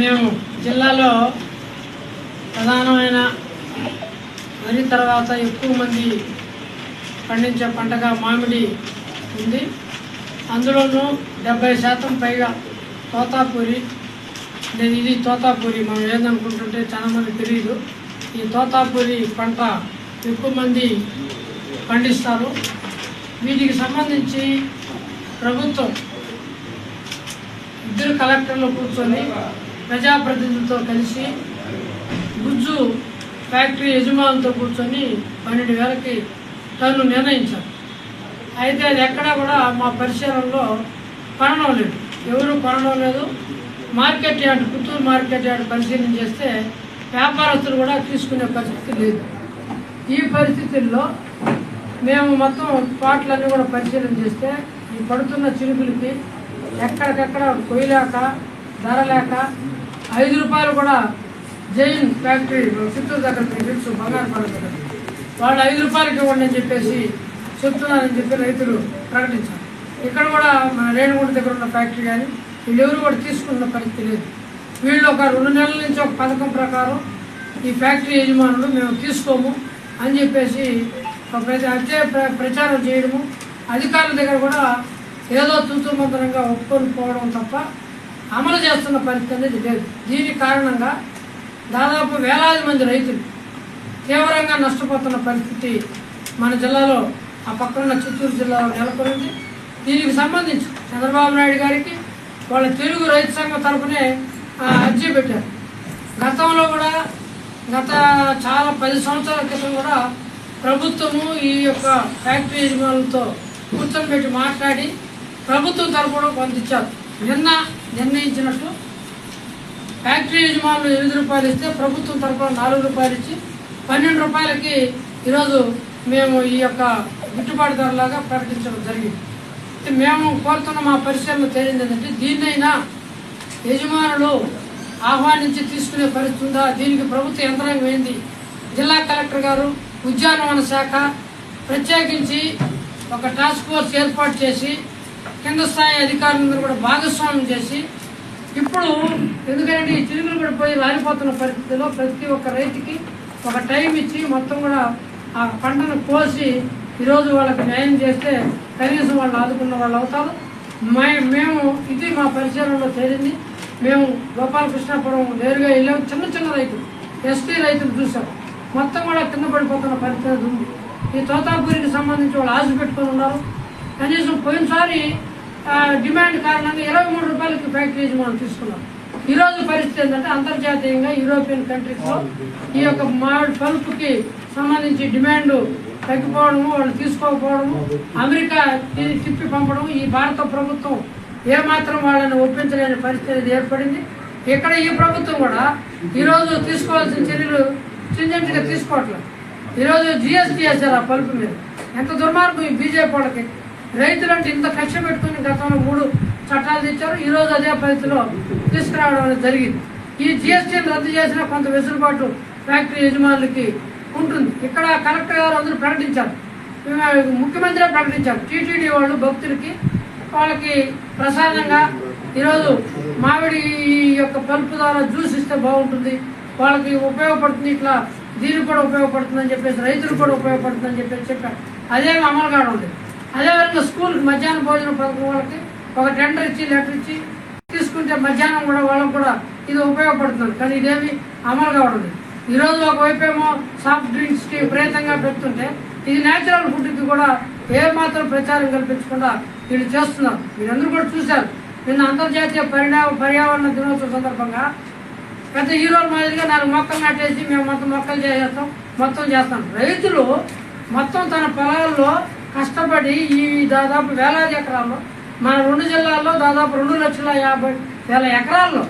మేము జిల్లాలో ప్రధానమైన వరి తర్వాత ఎక్కువ మంది పండించే పంటగా మామిడి ఉంది. అందులోనూ డెబ్బై శాతం పైగా తోతాపూరి నేను ఇది తోతాపూరి. మనం ఏదనుకుంటుంటే చాలా మంది తెలియదు ఈ తోతాపూరి పంట ఎక్కువ మంది పండిస్తారు. వీటికి సంబంధించి ప్రభుత్వం ఇద్దరు కలెక్టర్లు కూర్చొని ప్రజాప్రతినిధులతో కలిసి గుజ్జు ఫ్యాక్టరీ యజమానులతో కూర్చొని పన్నెండు వేలకి టన్ను నిర్ణయించారు. అయితే అది ఎక్కడా కూడా మా పరిశీలనలో కొనడం లేదు. ఎవరు కొనడం లేదు. Market yard Puttur market yard పరిశీలన చేస్తే వ్యాపారస్తులు కూడా తీసుకునే పరిస్థితి లేదు. ఈ పరిస్థితుల్లో మేము మొత్తం పాటలన్నీ కూడా పరిశీలన చేస్తే ఈ పడుతున్న చిరుకులకి ఎక్కడికెక్కడ కొయ్యలేక ధర లేక ఐదు రూపాయలు కూడా జైన్ ఫ్యాక్టరీ చిత్తూరు దగ్గర మీకు తెలుసు బంగారు పడ వాళ్ళు ఐదు రూపాయలకి ఇవ్వండి అని చెప్పేసి చెప్తున్నారని చెప్పి రైతులు ప్రకటించారు. ఇక్కడ కూడా మన రేణుగుంట దగ్గర ఉన్న ఫ్యాక్టరీ కానీ వీళ్ళెవరు కూడా తీసుకున్న పరిస్థితి లేదు. వీళ్ళు ఒక రెండు నెలల నుంచి ఒక పథకం ప్రకారం ఈ ఫ్యాక్టరీ యజమానులు మేము తీసుకోము అని చెప్పేసి ఒక ప్రతి ప్ర- ప్రచారం చేయడము అధికారుల దగ్గర కూడా ఏదో తూతుమంతరంగా ఒప్పుకొని పోవడం తప్ప అమలు చేస్తున్న పరిస్థితి అనేది లేదు. దీని కారణంగా దాదాపు వేలాది మంది రైతులు తీవ్రంగా నష్టపోతున్న పరిస్థితి మన జిల్లాలో ఆ పక్కన చిత్తూరు జిల్లాలో నెలకొంది దీనికి సంబంధించి చంద్రబాబు నాయుడు గారికి వాళ్ళ తెలుగు రైతు సంఘం తరఫునే అర్జీ పెట్టారు. గతంలో కూడా గత చాలా పది సంవత్సరాల క్రితం కూడా ప్రభుత్వము ఈ యొక్క ఫ్యాక్టరీ యజమానులతో కూర్చొని పెట్టి మాట్లాడి ప్రభుత్వం తరఫున కొంత ఇచ్చారు. నిన్న నిర్ణయించినట్టు ఫ్యాక్టరీ యజమానులు ఎనిమిది రూపాయలు ఇస్తే ప్రభుత్వం తరపున నాలుగు రూపాయలు ఇచ్చి పన్నెండు రూపాయలకి ఈరోజు మేము ఈ యొక్క గిట్టుబాటు ధరలాగా ప్రకటించడం జరిగింది. మేము కోరుతున్న మా పరిశ్రమ తేలింది ఏంటంటే దీన్నైనా యజమానులు ఆహ్వానించి తీసుకునే పరిస్థితి ఉందా? దీనికి ప్రభుత్వ యంత్రాంగం ఏంది? జిల్లా కలెక్టర్ గారు ఉద్యానవన శాఖ ప్రత్యేకించి ఒక టాస్క్ ఫోర్స్ ఏర్పాటు చేసి కింద స్థాయి అధికారులందరూ కూడా భాగస్వామ్యం చేసి ఇప్పుడు ఎందుకంటే ఈ చిలుకలు కూడా పోయి రాలిపోతున్న పరిస్థితిలో ప్రతి ఒక్క రైతుకి ఒక టైం ఇచ్చి మొత్తం కూడా ఆ పంటను కోసి ఈరోజు వాళ్ళకి న్యాయం చేస్తే కనీసం వాళ్ళు ఆదుకున్న వాళ్ళు అవుతారు. మేము ఇది మా పరిశీలనలో తేలింది. మేము గోపాలకృష్ణాపురం నేరుగా వెళ్ళాము చిన్న చిన్న రైతులు ఎస్టీ రైతులు చూసాం. మొత్తం కూడా కింద పడిపోతున్న పరిస్థితి ఉంది. ఈ తోతాపూరికి సంబంధించి వాళ్ళు ఆశ పెట్టుకొని ఉన్నారు. కనీసం పోయినసారి డిమాండ్ కారణంగా ఇరవై మూడు రూపాయలకి ప్యాకేజీ మనం తీసుకున్నాం. ఈ రోజు పరిస్థితి ఏంటంటే అంతర్జాతీయంగా యూరోపియన్ కంట్రీస్లో ఈ యొక్క మామిడి పలుపుకి సంబంధించి డిమాండ్ తగ్గిపోవడము వాళ్ళు తీసుకోకపోవడము అమెరికా దీన్ని తిప్పి పంపడం ఈ భారత ప్రభుత్వం ఏమాత్రం వాళ్ళని ఒప్పించలేని పరిస్థితి ఏర్పడింది. ఇక్కడ ఈ ప్రభుత్వం కూడా ఈరోజు తీసుకోవాల్సిన చర్యలు చింజెంట్గా తీసుకోవట్లేదు. ఈరోజు జిఎస్టీ వేశారు ఆ పలుపు మీద. ఎంత దుర్మార్గం ఈ బీజేపీ వాళ్ళకి. రైతులంటే ఇంత కక్ష పెట్టుకుని గతంలో మూడు చట్టాలు తెచ్చారు. ఈ రోజు అదే పరిస్థితిలో తీసుకురావడం అనేది జరిగింది. ఈ జిఎస్టీని రద్దు చేసిన కొంత వెసులుబాటు ఫ్యాక్టరీ యజమానులకి ఉంటుంది. ఇక్కడ కలెక్టర్ గారు అందరూ ప్రకటించారు. ముఖ్యమంత్రి ప్రకటించారు. టీటీడీ వాళ్ళు భక్తులకి వాళ్ళకి ప్రసాదంగా ఈరోజు మామిడి యొక్క పలుపు ద్వారా జ్యూస్ ఇస్తే బాగుంటుంది. వాళ్ళకి ఉపయోగపడుతుంది. ఇట్లా దీనికి కూడా ఉపయోగపడుతుందని చెప్పేసి రైతులకు కూడా ఉపయోగపడుతుందని చెప్పేసి చెప్పారు. అదేమి అమలు కావడం లేదు. అదేవిధంగా స్కూల్కి మధ్యాహ్నం భోజనం పథకం వాళ్ళకి ఒక టెండర్ ఇచ్చి లెటర్ ఇచ్చి తీసుకుంటే మధ్యాహ్నం కూడా వాళ్ళకు కూడా ఇది ఉపయోగపడుతుంది. కానీ ఇదేమి అమలు కావడం ఈరోజు ఒకవైపు ఏమో సాఫ్ట్ డ్రింక్స్కి విపరీతంగా పెడుతుంటే ఇది న్యాచురల్ ఫుడ్కి కూడా ఏ మాత్రం ప్రచారం కల్పించకుండా వీళ్ళు చేస్తున్నారు. మీరందరూ కూడా చూశారు. నిన్న అంతర్జాతీయ పరిణామ పర్యావరణ దినోత్సవం సందర్భంగా పెద్ద హీరోల మాదిరిగా నాలుగు మొక్కలు నాటేసి మేము మొత్తం మొక్కలు చేసేస్తాం మొత్తం చేస్తాం. రైతులు మొత్తం తన పొలాల్లో కష్టపడి ఈ దాదాపు వేలాది ఎకరాల్లో మన రెండు జిల్లాల్లో దాదాపు రెండు లక్షల యాభై వేల ఎకరాల్లో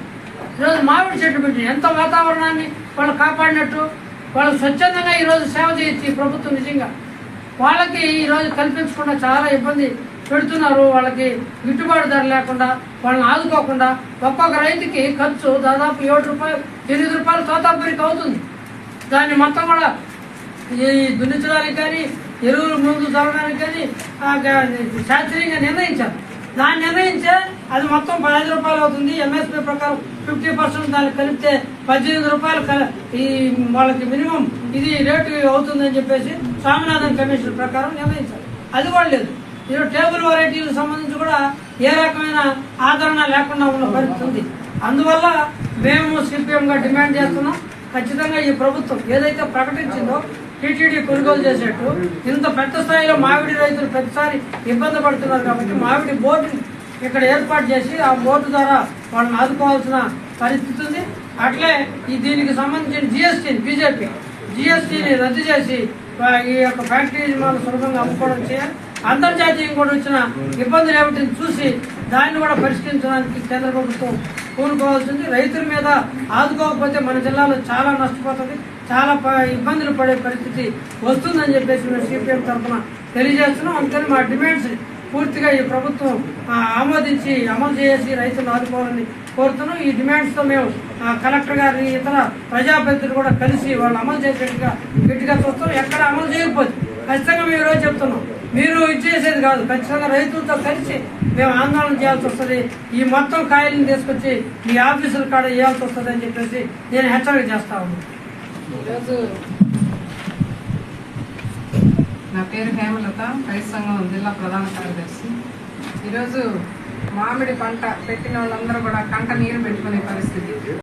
ఈరోజు మామిడి చెట్టు పెట్టి ఎంత వాతావరణాన్ని వాళ్ళు కాపాడినట్టు వాళ్ళు స్వచ్ఛందంగా ఈరోజు సేవ చేయొచ్చు ఈ ప్రభుత్వం నిజంగా వాళ్ళకి ఈరోజు కల్పించకుండా చాలా ఇబ్బంది పెడుతున్నారు. వాళ్ళకి గిట్టుబాటు ధర లేకుండా వాళ్ళని ఆదుకోకుండా ఒక్కొక్క రైతుకి ఖర్చు దాదాపు ఏడు రూపాయలు ఎనిమిది రూపాయలు తోతాపురికి అవుతుంది. దాన్ని మొత్తం కూడా ఈ దున్నించడానికి కానీ ఎరువులు ముందు చల్లడానికి కానీ శాస్త్రీయంగా నిర్ణయించారు. దాన్ని నిర్ణయించే అది మొత్తం పదహైదు రూపాయలు అవుతుంది. ఎంఎస్పీ ప్రకారం ఫిఫ్టీ పర్సెంట్ దానికి కలిపితే పద్దెనిమిది రూపాయలు ఈ వాళ్ళకి మినిమం ఇది రేటు అవుతుందని చెప్పేసి స్వామినాథన్ కమిషన్ ప్రకారం నిర్ణయించారు. అది కూడా లేదు. ఈరోజు టేబుల్ వెరైటీలకు సంబంధించి కూడా ఏ రకమైన ఆదరణ లేకుండా ఉన్న పరిస్థితి అందువల్ల మేము సిపిఎంగా డిమాండ్ చేస్తున్నాం. ఖచ్చితంగా ఈ ప్రభుత్వం ఏదైతే ప్రకటించిందో టీటీడీ కొనుగోలు చేసేట్టు ఇంత పెద్ద స్థాయిలో మామిడి రైతులు ప్రతిసారి ఇబ్బంది పడుతున్నారు కాబట్టి మామిడి బోర్డుని ఇక్కడ ఏర్పాటు చేసి ఆ బోర్డు ద్వారా వాళ్ళని ఆదుకోవాల్సిన పరిస్థితి ఉంది. అట్లే ఈ దీనికి సంబంధించిన జిఎస్టీని బీజేపీ జిఎస్టీని రద్దు చేసి ఈ యొక్క ఫ్యాక్టరీ యజమానులు సులభంగా అమ్ముకోవడం చేయాలి. అంతర్జాతీయం కూడా వచ్చిన ఇబ్బందులు ఏమిటి చూసి దాన్ని కూడా పరిష్కరించడానికి కేంద్ర ప్రభుత్వం కూనుకోవాల్సింది రైతుల మీద ఆదుకోకపోతే మన జిల్లాలో చాలా నష్టపోతుంది. చాలా ప- ఇబ్బందులు పడే పరిస్థితి వస్తుందని చెప్పేసి మేము సిపిఎం తరఫున తెలియజేస్తున్నాం. అందుకని మా డిమాండ్స్ పూర్తిగా ఈ ప్రభుత్వం ఆమోదించి అమలు చేసి రైతులు ఆదుకోవాలని కోరుతున్నాం. ఈ డిమాండ్స్తో మేము కలెక్టర్ గారిని ఇతర ప్రజాప్రతినిధులు కూడా కలిసి వాళ్ళు అమలు చేసేట్టుగా గట్టిగా చూస్తాం ఎక్కడ అమలు చేయకపోతే ఖచ్చితంగా మేము ఈరోజు చెప్తున్నాం. మీరు ఇచ్చేసేది కాదు. ఖచ్చితంగా రైతులతో కలిసి మేము ఆందోళన చేయాల్సి వస్తుంది. ఈ మొత్తం కాయలను తీసుకొచ్చి మీ ఆఫీసుల కాడ వేయాల్సి వస్తుంది అని చెప్పేసి నేను హెచ్చరిక చేస్తా ఉన్నాను. ఈరోజు నా పేరు హేమలత రైతు సంఘం జిల్లా ప్రధాన కార్యదర్శి. ఈరోజు మామిడి పంట పెట్టిన వాళ్ళందరూ కూడా కంట నీరు పెట్టుకునే పరిస్థితి.